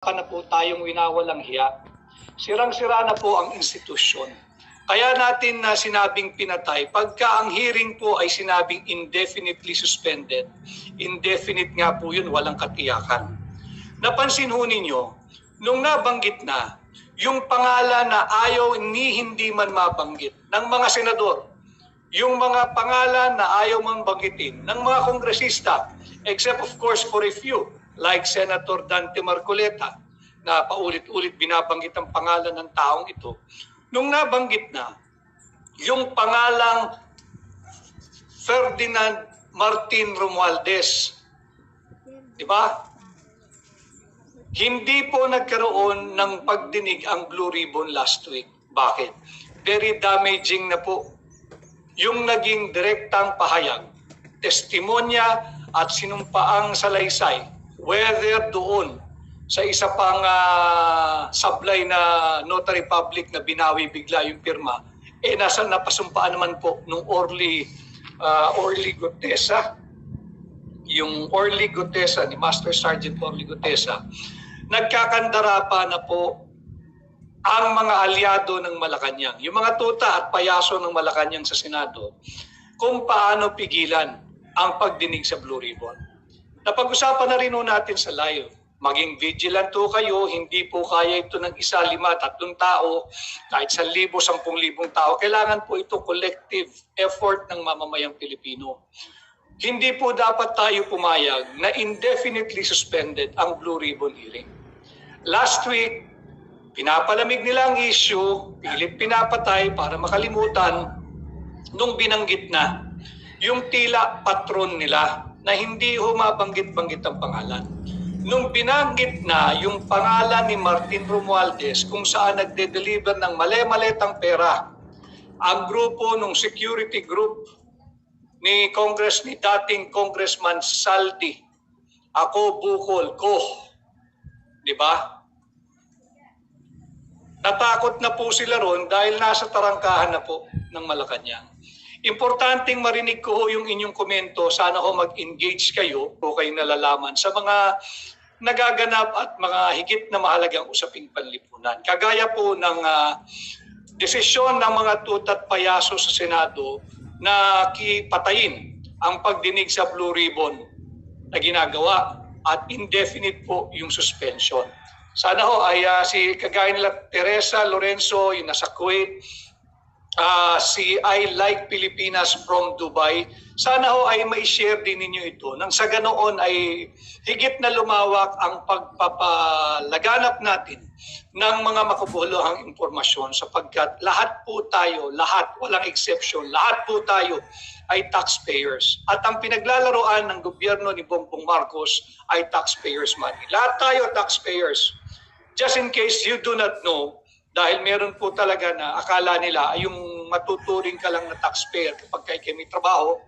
ka na po tayong winawalang hiya. Sirang-sira na po ang institusyon. Kaya natin na sinabing pinatay, pagka ang hearing po ay sinabing indefinitely suspended, indefinite nga po yun, walang katiyakan. Napansin ho ninyo, nung nabanggit na, yung pangalan na ayaw ni hindi man mabanggit ng mga senador, yung mga pangalan na ayaw man banggitin ng mga kongresista, except of course for a few, like Senator Dante Marcoleta, na paulit-ulit binabanggit ang pangalan ng taong ito. Nung nabanggit na, yung pangalang Ferdinand Martin Romualdez, di ba? Hindi po nagkaroon ng pagdinig ang Blue Ribbon last week. Bakit? Very damaging na po yung naging direktang pahayag, testimonya at sinumpaang salaysay, whether doon sa isa pang ah, sablay na notary public na binawi bigla yung pirma, eh nasa napasumpaan naman po nung Orly, ah, Orly Gutesa, yung Orly Gutesa, ni Master Sergeant Orly Gutesa, nagkakandara pa na po ang mga aliado ng Malacanang, yung mga tuta at payaso ng Malacanang sa Senado, kung paano pigilan ang pagdinig sa Blue Ribbon. Napag-usapan na rin natin sa live. Maging vigilant ho kayo, hindi po kaya ito ng isa, lima, tatlong tao, kahit sa libo, sampung libong tao. Kailangan po ito collective effort ng mamamayang Pilipino. Hindi po dapat tayo pumayag na indefinitely suspended ang Blue Ribbon hearing. Last week, pinapalamig nila ang issue, pilit pinapatay para makalimutan nung binanggit na yung tila patron nila na hindi humabanggit-banggit ang pangalan. Nung binanggit na yung pangalan ni Martin Romualdez kung saan nagde-deliver ng male-maletang pera ang grupo ng security group ni Congress ni dating Congressman Saldi. Ako bukol ko. 'Di ba? Natakot na po sila ron dahil nasa tarangkahan na po ng Malacanang. Importanteng marinig ko ho yung inyong komento. Sana ho mag-engage kayo o kayo nalalaman sa mga nagaganap at mga higit na mahalagang usaping panlipunan. Kagaya po ng ah, desisyon ng mga tutat payaso sa Senado na kipatayin ang pagdinig sa Blue Ribbon na ginagawa at indefinite po yung suspension. Sana ho ay ah, si kagaya nila Teresa Lorenzo yung nasa Kuwait, ah, si I Like Pilipinas from Dubai. Sana ho ay may share din ninyo ito nang sa ganoon ay higit na lumawak ang pagpapalaganap natin ng mga makabuluhang impormasyon sapagkat lahat po tayo, lahat, walang exception, lahat po tayo ay taxpayers. At ang pinaglalaroan ng gobyerno ni Bongbong Marcos ay taxpayers money. Lahat tayo taxpayers. Just in case you do not know, dahil meron po talaga na akala nila ay yung matuturing ka lang na taxpayer kapag kay may trabaho,